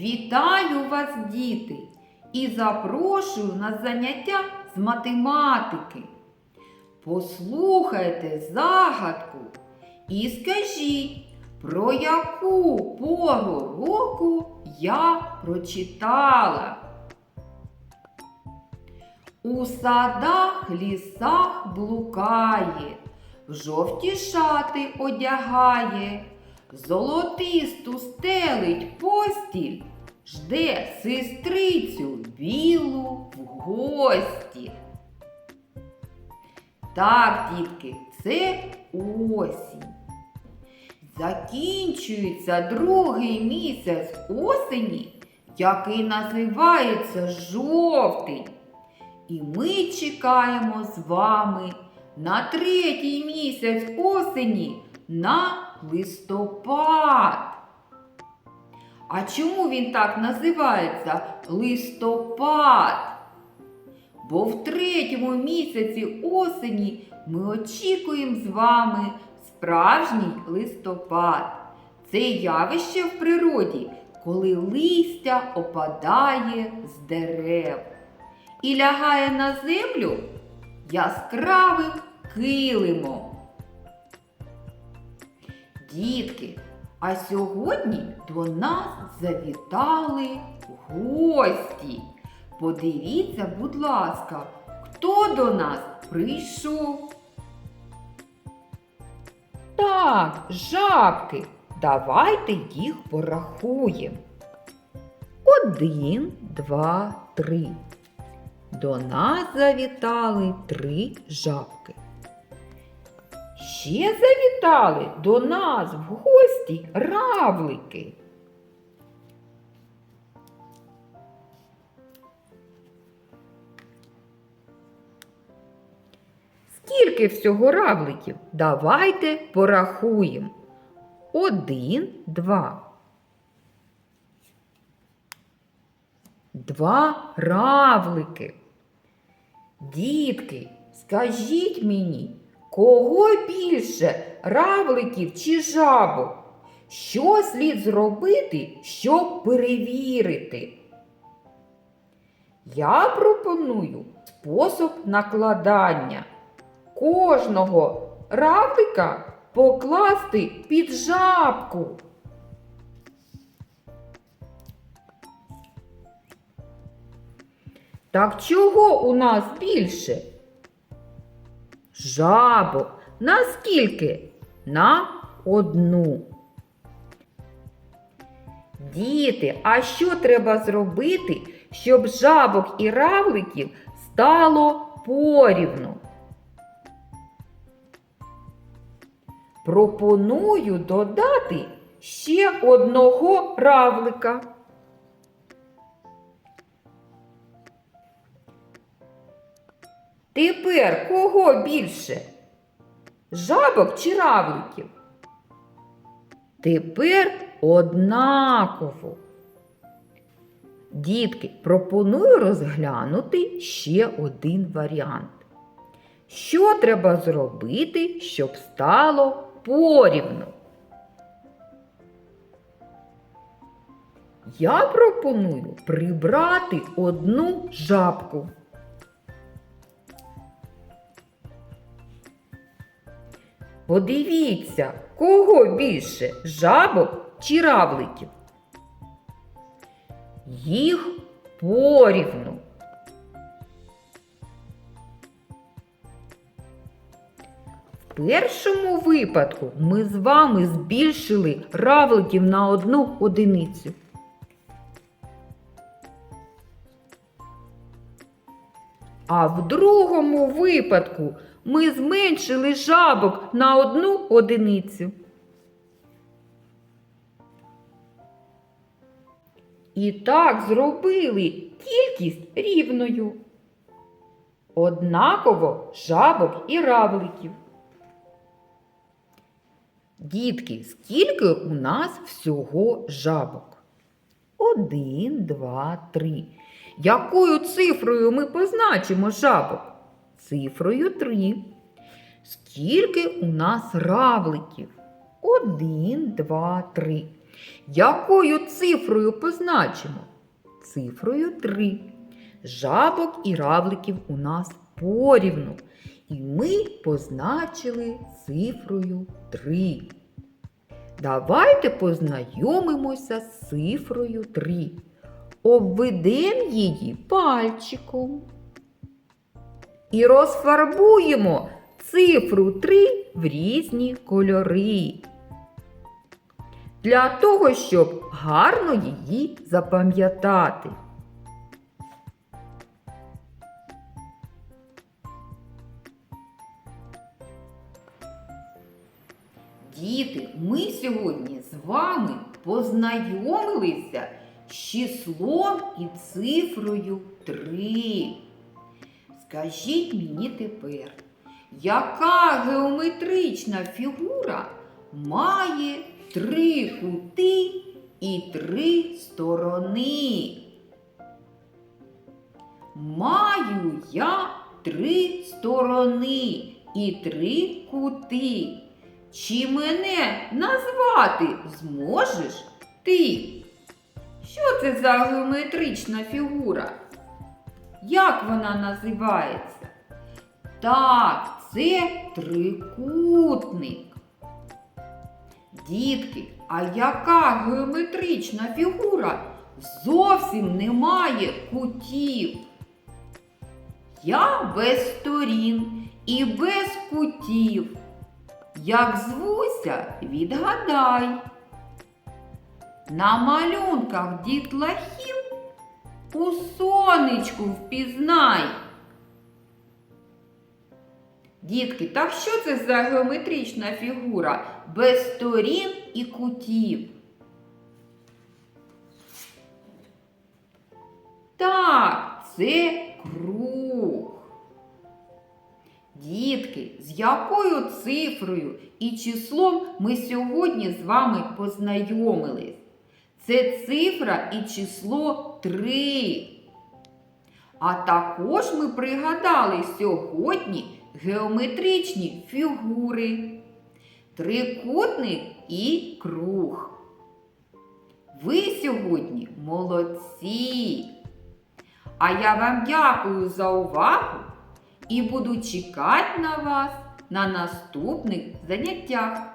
Вітаю вас, діти, і запрошую на заняття з математики. Послухайте загадку і скажіть, про яку пору року я прочитала. У садах, лісах блукає, в жовті шати одягає, золотисту стелить постіль, жде сестрицю білу в гості. Так, дітки, це осінь. Закінчується другий місяць осені, який називається жовтень. І ми чекаємо з вами на третій місяць осені на листопад. А чому він так називається листопад? Бо в третьому місяці осені ми очікуємо з вами справжній листопад. Це явище в природі, коли листя опадає з дерев і лягає на землю яскравим килимом. Дітки, а сьогодні до нас завітали гості. Подивіться, будь ласка, хто до нас прийшов? Так, жабки, давайте їх порахуємо. Один, два, три. До нас завітали три жабки. Ще завітали до нас в гості равлики. Скільки всього равликів? Давайте порахуємо. Один, два. Два равлики. Дітки, скажіть мені, кого більше равликів чи жабок? Що слід зробити, щоб перевірити? Я пропоную спосіб накладання. Кожного равлика покласти під жабку. Так чого у нас більше? Жабок. Наскільки? На одну. Діти, а що треба зробити, щоб жабок і равликів стало порівну? Пропоную додати ще одного равлика. Тепер кого більше? Жабок чи равликів? Тепер однаково. Дітки, пропоную розглянути ще один варіант. Що треба зробити, щоб стало порівну? Я пропоную прибрати одну жабку. Подивіться, кого більше жабок чи равликів? Їх порівну. В першому випадку ми з вами збільшили равликів на одну одиницю. А в другому випадку ми зменшили жабок на одну одиницю. І так зробили кількість рівною. Однаково жабок і равликів. Дітки, скільки у нас всього жабок? Один, два, три. Якою цифрою ми позначимо жабок? Цифрою 3. Скільки у нас равликів? Один, два, три. Якою цифрою позначимо? Цифрою 3. Жабок і равликів у нас порівну. І ми позначили цифрою 3. Давайте познайомимося з цифрою 3. Обведемо її пальчиком. І розфарбуємо цифру 3 в різні кольори. Для того, щоб гарно її запам'ятати. Діти, ми сьогодні з вами познайомилися з числом і цифрою 3. Скажіть мені тепер, яка геометрична фігура має три кути і три сторони? Маю я три сторони і три кути. Чи мене назвати зможеш ти? Що це за геометрична фігура? Як вона називається? Так, це трикутник. Дітки, а яка геометрична фігура зовсім не має кутів? Я без сторін і без кутів. Як звуся, відгадай. На малюнках дітлахів у сонечку впізнай. Дітки, так що це за геометрична фігура без сторін і кутів? Так, це круг. Дітки, з якою цифрою і числом ми сьогодні з вами познайомились? Це цифра і число 3. А також ми пригадали сьогодні геометричні фігури, трикутник і круг. Ви сьогодні молодці! А я вам дякую за увагу і буду чекати на вас на наступних заняттях.